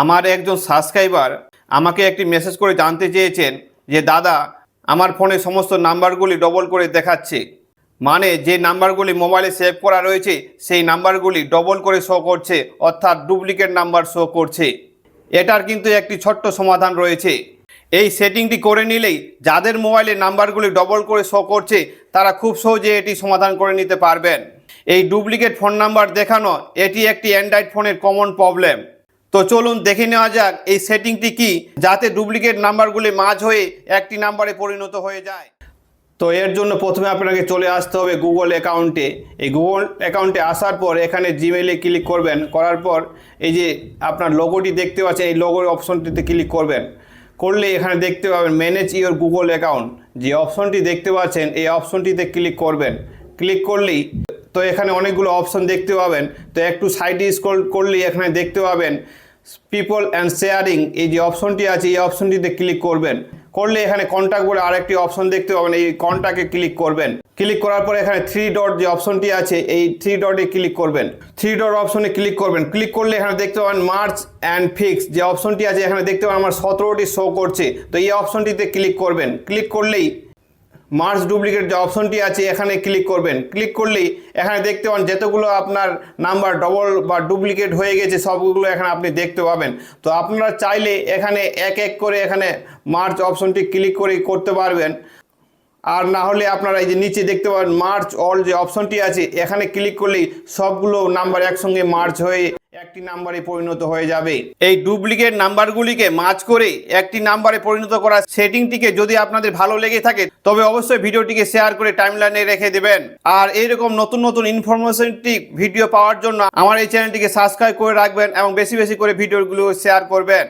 আমার একজন সাবস্ক্রাইবার আমাকে একটি মেসেজ করে জানতে চেয়েছেন যে, দাদা, আমার ফোনে সমস্ত নাম্বারগুলি ডবল করে দেখাচ্ছে। মানে যে নাম্বারগুলি মোবাইলে সেভ করা রয়েছে, সেই নাম্বারগুলি ডবল করে শো করছে, অর্থাৎ ডুপ্লিকেট নাম্বার শো করছে। এটার কিন্তু একটি ছোট্ট সমাধান রয়েছে। এই সেটিংটি করে নিলেই যাদের মোবাইলে নাম্বারগুলি ডবল করে শো করছে, তারা খুব সহজে এটি সমাধান করে নিতে পারবেন। এই ডুপ্লিকেট ফোন নাম্বার দেখানো, এটি একটি অ্যান্ড্রয়েড ফোনের কমন প্রবলেম তো চলুন দেখে নেওয়া যাক, এই সেটিংটি কি? যাতে ডুপ্লিকেট নাম্বারগুলি মাঝ হয়ে একটি নাম্বারে পরিণত হয়ে যায়। তো এর জন্য প্রথমে আপনাকে চলে আসতে হবে গুগল অ্যাকাউন্টে। এই গুগল অ্যাকাউন্টে আসার পর এখানে জিমেলে ক্লিক করবেন। করার পর এই যে আপনার লোগোটি দেখতে পাচ্ছেন, এই লোগোর অপশনটিতে ক্লিক করবেন। করলে এখানে দেখতে পাবেন ম্যানেজ ইওর গুগল অ্যাকাউন্ট যে অপশনটি দেখতে পাচ্ছেন, এই অপশনটিতে ক্লিক করবেন। ক্লিক করলেই তো এখানে অনেকগুলো অপশন দেখতে পাবেন। তো একটু সাইডে স্ক্রল করলেই এখানে দেখতে পাবেন পিপল অ্যান্ড শেয়ারিং এই যে অপশনটি আছে, এই অপশনটিতে ক্লিক করবেন। করলে এখানে কন্ট্যাক্ট বলে আরেকটি অপশন দেখতে পাবেন, এই কন্ট্যাক্টে ক্লিক করবেন। ক্লিক করার পরে এখানে থ্রি ডট যে অপশনটি আছে, এই থ্রি ডটে ক্লিক করবেন। থ্রি ডট অপশনে ক্লিক করবেন। ক্লিক করলে এখানে দেখতে পাবেন মার্চ অ্যান্ড ফিক্স যে অপশনটি আছে, এখানে দেখতে পাবেন আমার সতেরোটি শো করছে। তো এই অপশনটিতে ক্লিক করবেন। ক্লিক করলেই মার্চ ডুপ্লিকেট যে অপশনটি আছে, এখানে ক্লিক করবেন। ক্লিক করলেই এখানে দেখতে পান যতগুলো আপনার নাম্বার ডবল বা ডুপ্লিকেট হয়ে গেছে, সবগুলো এখানে আপনি দেখতে পাবেন। তো আপনারা চাইলে এখানে এক এক করে এখানে মার্চ অপশনটি ক্লিক করে করতে পারবেন। আর না হলে আপনারা এই যে নিচে দেখতে পাবেন মার্চ অল যে অপশনটি আছে, এখানে ক্লিক করলেই সবগুলো নাম্বার একসঙ্গে মার্চ হয়ে একটি নাম্বারে পরিণত হয়ে যাবে। এই ডুপ্লিকেট নাম্বারগুলিকে মাছ করে একটি নাম্বারে পরিণত করা সেটিংটিকে যদি আপনাদের ভালো লেগে থাকে, তবে অবশ্যই ভিডিওটিকে শেয়ার করে টাইমলাইনে রেখে দেবেন। আর এইরকম নতুন নতুন ইনফরমেশনটি ভিডিও পাওয়ার জন্য আমার এই চ্যানেলটিকে সাবস্ক্রাইব করে রাখবেন এবং বেশি বেশি করে ভিডিওগুলো শেয়ার করবেন।